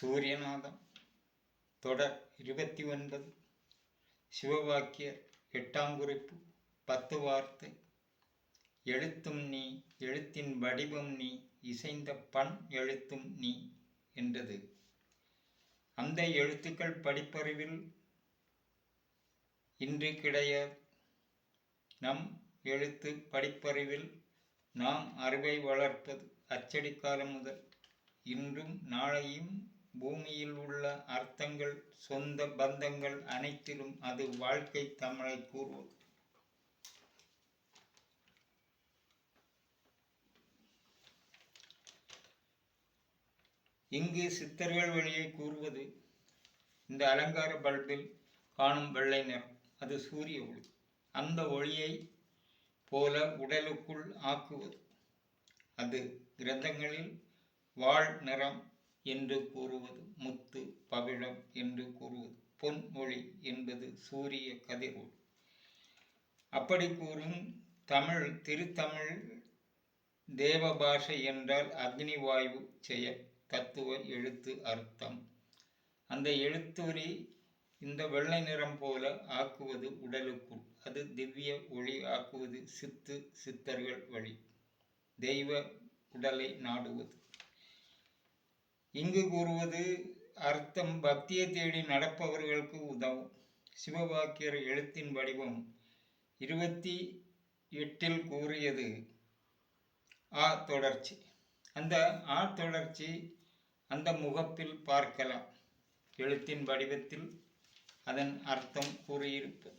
சூரியநாதம் தொடர் இருபத்தி ஒன்பது சிவவாக்கியர் எட்டாம் குறிப்பு பத்து வார்த்தை. எழுத்தும் நீ எழுத்தின் வடிவம் நீ இசைந்த பண் எழுத்தும் நீ என்றது. அந்த எழுத்துக்கள் படிப்பறிவில் இன்று கிடையாது. நம் எழுத்து படிப்பறிவில் நாம் அறிவை வளர்ப்பது அச்சடி காலம் முதல். இன்றும் நாளையும் பூமியில் உள்ள அர்த்தங்கள் சொந்த பந்தங்கள் அனைத்திலும் அது வாழ்க்கை தமிழை கூறுவது. இங்கு சித்தர்கள் வழியை கூறுவது இந்த அலங்கார பல்பில் காணும் வெள்ளை நிறம் அது சூரிய ஒளி. அந்த ஒளியை போல உடலுக்குள் ஆக்குவது. அது கிரந்தங்களில் வாழ் நிறம் என்று கூறுவது முத்து பவிழம் என்று கூறுவது பொன்மொழி என்பது சூரிய கதிரொளி அப்படி கூறும் தமிழ் திருத்தமிழ் தேவ பாஷை என்றால் அக்னி வாயு செயல் தத்துவ எழுத்து அர்த்தம். அந்த எழுத்துரி இந்த வெள்ளை நிறம் போல ஆக்குவது உடலுக்குள் அது திவ்ய ஒளி ஆக்குவது சித்து சித்தர்கள் வழி தெய்வ உடலை நாடுவது. இங்கு கூறுவது அர்த்தம் பக்தியை தேடி நடப்பவர்களுக்கு உதவும். சிவபாக்கியர் எழுத்தின் வடிவம் இருபத்தி எட்டில் கூறியது ஆ தொடர்ச்சி. அந்த ஆ தொடர்ச்சி அந்த முகப்பில் பார்க்கலாம். எழுத்தின் வடிவத்தில் அதன் அர்த்தம் கூறியிருப்பது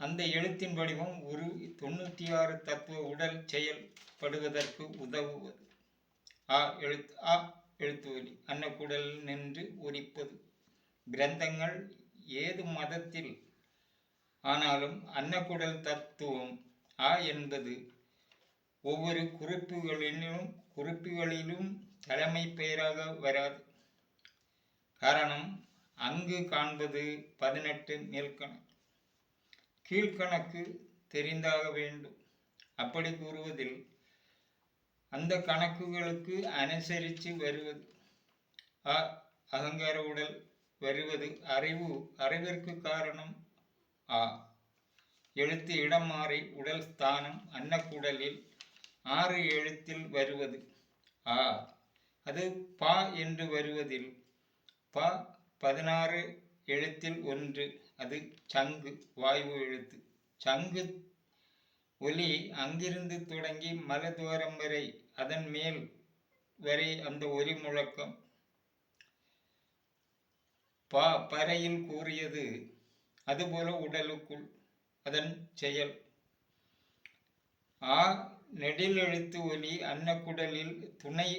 அந்த எழுத்தின் வடிவம் ஒரு தொண்ணூற்றி ஆறு தத்துவ உடல் செயல்படுவதற்கு உதவுவது. ஆ எழுத்து ஆ எழுத்து ஒலி அன்னக்குடல் நின்று ஒலிப்பது. கிரந்தங்கள் ஏது மதத்தில் ஆனாலும் அன்னக்குடல் தத்துவம் ஆ என்பது ஒவ்வொரு குறிப்புகளிலும் குறிப்புகளிலும் தலைமை பெயராக வராது. காரணம் அங்கு காண்பது பதினெட்டு மேல்கணக்கு கீழ்கணக்கு தெரிந்தாக வேண்டும். அப்படி கூறுவதில் அந்த கணக்குகளுக்கு அனுசரித்து வருவது அ அகங்கார உடல் வருவது அறிவு அறிவிற்கு காரணம் ஆ. எழுத்து இடம் மாறி உடல் ஸ்தானம் அன்னக்குடலில் ஆறு எழுத்தில் வருவது ஆ. அது பா என்று வருவதில் ப பதினாறு எழுத்தில் ஒன்று அது சங்கு வாயு எழுத்து. சங்கு ஒலி அங்கிருந்து தொடங்கி மலதோரம் வரை அதன் மேல் வரை அந்த ஒலி முழக்கம். பா பறையில் கூறியது அதுபோல உடலுக்குள் அதன் செயல். ஆ நெடில் எழுத்து ஒலி அன்னக்குடலில் துணை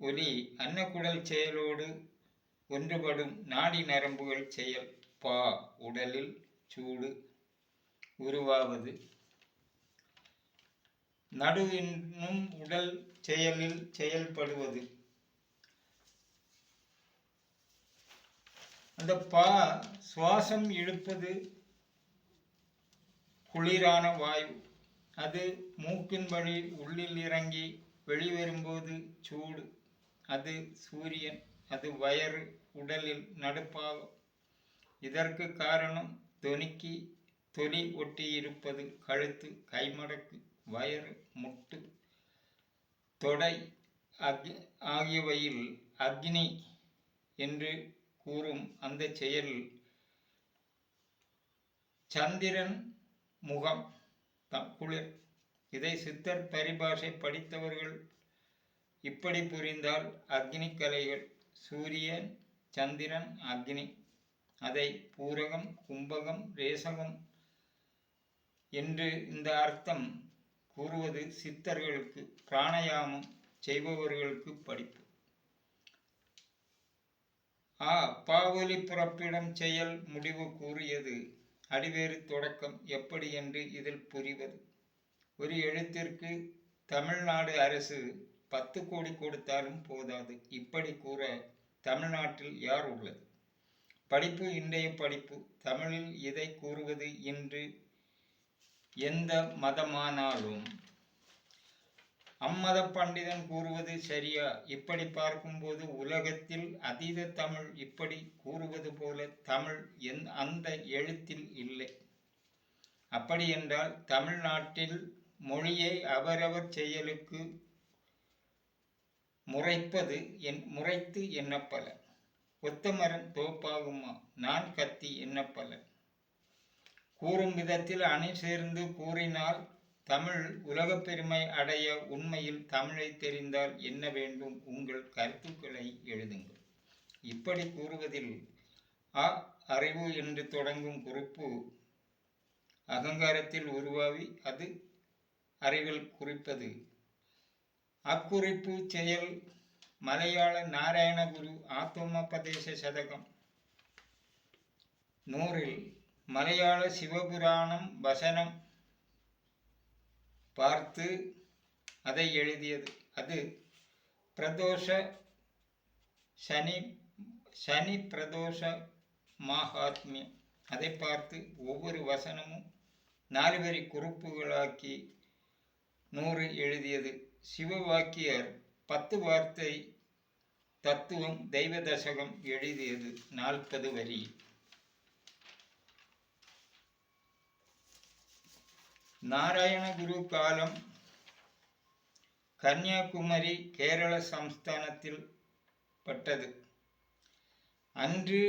ஒலி அன்னக்குடல் செயலோடு ஒன்றுபடும் நாடி நரம்புகள் செயல் பா உடலில் சூடு உருவாவது. நடு என்னும் உடல் செயலில் செயல்படுவது. அந்த பா சுவாசம் இழுப்பது குளிரான வாயு. அது மூக்கின் வழி உள்ளில் இறங்கி வெளிவரும்போது சூடு. அது சூரியன். அது வயறு உடலில் நடுப்பாகும் இதற்கு காரணம் தொனிக்கு தொலி ஒட்டி இருப்பது கழுத்து கைமடக்கு வயறு முட்டு தொடை அக் ஆகியவையில் அக்னி என்று கூறும் அந்த செயல் சந்திரன் முகம் குளிர். இதை சித்தர் பரிபாஷை படித்தவர்கள் இப்படி புரிந்தால் அக்னி கலைகள் சூரியன் சந்திரன் அக்னி. அதை பூரகம் கும்பகம் ரேசகம் என்று இந்த அர்த்தம் கூறுவது சித்தர்களுக்கு பிராணயாமம் செய்பவர்களுக்கு படிப்பு. ஆ பாவலி புறப்பிடம் செயல் முடிவு கூறியது. அடிவேறு தொடக்கம் எப்படி என்று இதில் புரிவது. ஒரு எழுத்திற்கு தமிழ்நாடு அரசு பத்து கோடி கொடுத்தாலும் போதாது. இப்படி கூற தமிழ்நாட்டில் யார் உள்ளது? படிப்பு இன்றைய படிப்பு. தமிழில் இதை கூறுவது இன்று எந்த மதமானாலும் அம்மத பண்டிதன் கூறுவது சரியா? இப்படி பார்க்கும்போது உலகத்தில் அதீத தமிழ் இப்படி கூறுவது போல தமிழ் எந் அந்த எழுத்தில் இல்லை. அப்படி என்றால் தமிழ்நாட்டில் மொழியை அவரவர் செயலுக்கு முறைப்பது என் முறைத்து என்னப்பல ஒத்தமரம் தோப்பாகுமா? நான் கத்தி என்னப்பல கூறும் விதத்தில் அணி சேர்ந்து கூறினால் தமிழ் உலகப் பெருமை அடைய உண்மையில் தமிழை தெரிந்தால் என்ன வேண்டும்? உங்கள் கருத்துக்களை எழுதுங்கள். இப்படி கூறுவதில் அ அறிவு என்று தொடங்கும் குறிப்பு அகங்காரத்தில் உருவாவி அது அறிவில் குறிப்பது. அக்குறிப்பு செயல் மலையாள நாராயணகுரு ஆத்தோமபதேச சதகம். நூறில் மலையாள சிவபுராணம் வசனம் பார்த்து அதை எழுதியது. அது பிரதோஷ சனி சனி பிரதோஷ மகாத்மியம். அதை பார்த்து ஒவ்வொரு வசனமும் நாலு வரி குறிப்புகளாக்கி நூறு எழுதியது. சிவவாக்கியர் பத்து வார்த்தை தத்துவம் தெய்வ தசகம் எழுதியது நாற்பது வரி. நாராயணகுரு காலம் கன்னியாகுமரி கேரள சம்ஸ்தானத்தில் பட்டது. அன்று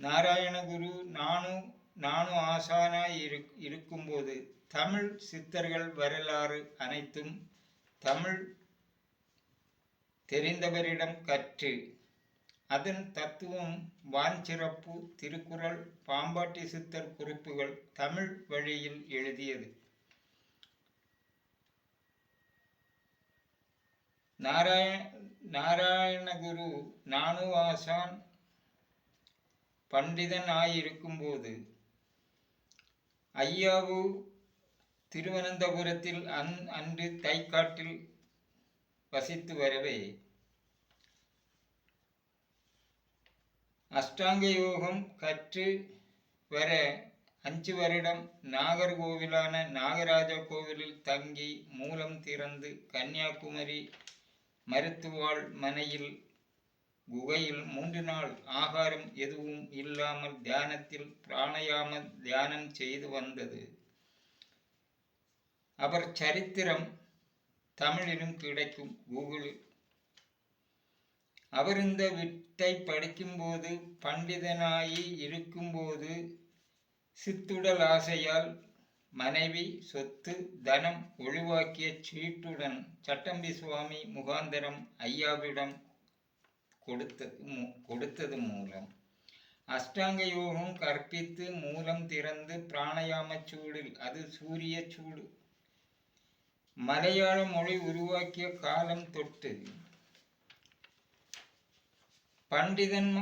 நாராயணகுரு நானு நானு ஆசானாய் இரு இருக்கும்போது தமிழ் சித்தர்கள் வரலாறு அனைத்தும் தமிழ் தெரிந்தவரிடம் கற்று அதன் தத்துவம் வான்சிறப்பு திருக்குறள் பாம்பாட்டி சித்தர் குறிப்புகள் தமிழ் வழியில் எழுதியது. நாராய நாராயணகுரு நானு ஆசான் பண்டிதன் ஆயிருக்கும்போது ஐயாவு திருவனந்தபுரத்தில் அன் அன்று தைக்காட்டில் வசித்து வரவே அஷ்டாங்க யோகம் கற்று வர அஞ்சு வருடம் நாகர்கோவிலான நாகராஜ கோவிலில் தங்கி மூலம் திறந்து கன்னியாகுமரி மருத்துவாள் மனையில் குகையில் மூன்று நாள் ஆகாரம் எதுவும் இல்லாமல் தியானத்தில் பிராணயாம தியானம் செய்து வந்தது. அவர் சரித்திரம் தமிழிலும் கிடைக்கும். கூகுளில் அவர் இந்த விட்டை படிக்கும்போது பண்டிதனாயி இருக்கும்போது சித்துடல் ஆசையால் மனைவி சொத்து தனம் ஒழிவாக்கிய சீட்டுடன் சட்டம்பி சுவாமி முகாந்தரம் ஐயாவிடம் கொடுத்தது கொடுத்தது மூலம். அஷ்டாங்க யோகம் கற்பித்து மூலம் திறந்து பிராணயாம சூடில் அது சூரிய சூடு. மலையாள மொழி உருவாக்கிய காலம் தொட்டு பண்டிதன்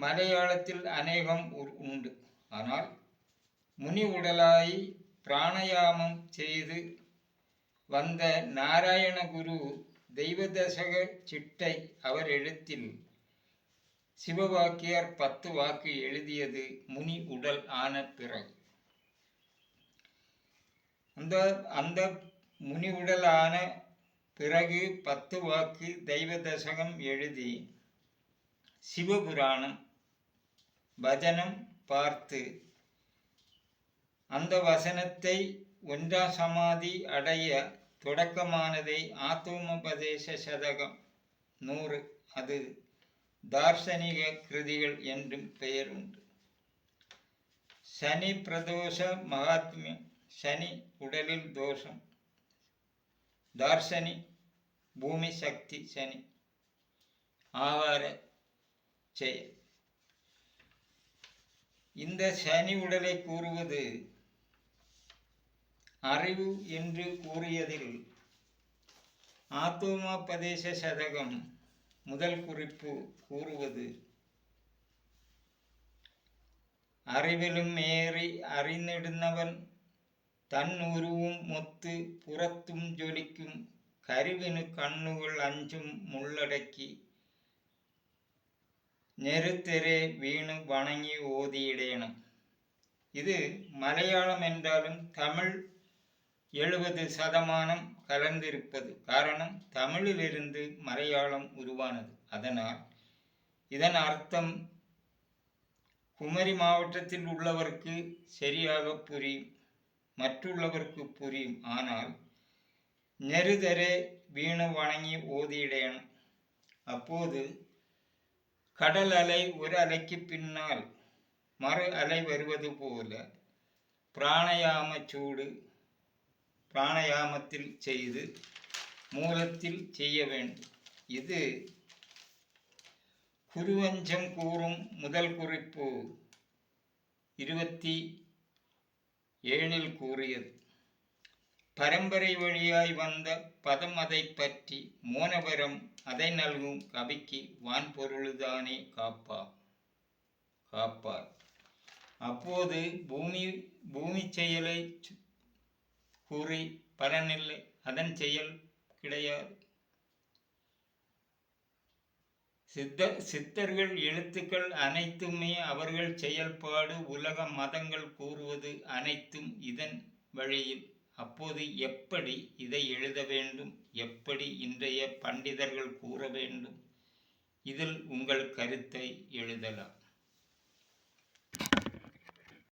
மலையாளத்தில் அநேகம் உ- உண்டு. ஆனால் முனி உடலாய் பிராணயாமம் செய்து வந்த நாராயணகுரு தெய்வதசக சிட்டை அவர் எழுத்தில் சிவவாக்கியார் பத்து வாக்கு எழுதியது முனி உடல் ஆன பிறகு. அந்த அந்த முனி பிறகு பத்து வாக்கு தெய்வ தசகம் எழுதி சிவபுராணம் பஜனம் பார்த்து அந்த வசனத்தை ஒன்றா சமாதி அடைய தொடக்கமானதை ஆத்தோமபதேச சதகம் நூறு அது தார்சனிக கிருதிகள் என்றும் பெயர் உண்டு சனி பிரதோஷ மகாத்மியம் சனி உடலில் தோஷம் தார்சனி பூமி சக்தி சனி ஆவார செயல் இந்த சனி உடலை கூறுவது அறிவு என்று கூறியதில் ஆத்தோமோபதேச சதகம் முதல் குறிப்பு கூறுவது அறிவிலும் ஏறி அறிந்திடுந்தவன் தன் உருவும் மொத்து புறத்தும் ஜொலிக்கும் கருவினு கண்ணுகள் அஞ்சும் முள்ளடக்கி நெருத்தெரே வீணு வணங்கி ஓதியிடேனும். இது மலையாளம் என்றாலும் தமிழ் எழுபது சதமானம் கலந்திருப்பது. காரணம் தமிழிலிருந்து மலையாளம் உருவானது. அதனால் இதன் அர்த்தம் குமரி மாவட்டத்தில் உள்ளவருக்கு சரியாக புரியும் மற்றுள்ளவருக்கு புரியும். ஆனால் நெருதரே வீணு வணங்கி ஓதியிடையணும் அப்போது கடல் அலை ஒரு அலைக்கு பின்னால் மறு அலை வருவது போல பிராணயாம சூடு பிராணயாமத்தில் செய்து மூலத்தில் செய்ய வேண்டும். இது குருவஞ்சம் கூறும் முதல் குறிப்பு. இருபத்தி ஏழில் கூறியது. பரம்பரை வழியாய் வந்த பதம் அதை பற்றி மோனவரம் அதை நல்கும் கவிக்கு வான்பொருளுதானே காப்பா காப்பார். அப்போது பூமி பூமி செயலை கூறி பலனில்லை. அதன் செயல் கிடையாது. சித்த சித்தர்கள் எழுத்துக்கள் அனைத்துமே அவர்கள் செயல்பாடு உலக மதங்கள் கூறுவது அனைத்தும் இதன் வழியில். அப்போது எப்படி இதை எழுத வேண்டும்? எப்படி இன்றைய பண்டிதர்கள் கூற வேண்டும்? இதில் உங்கள் கருத்தை எழுதலாம்.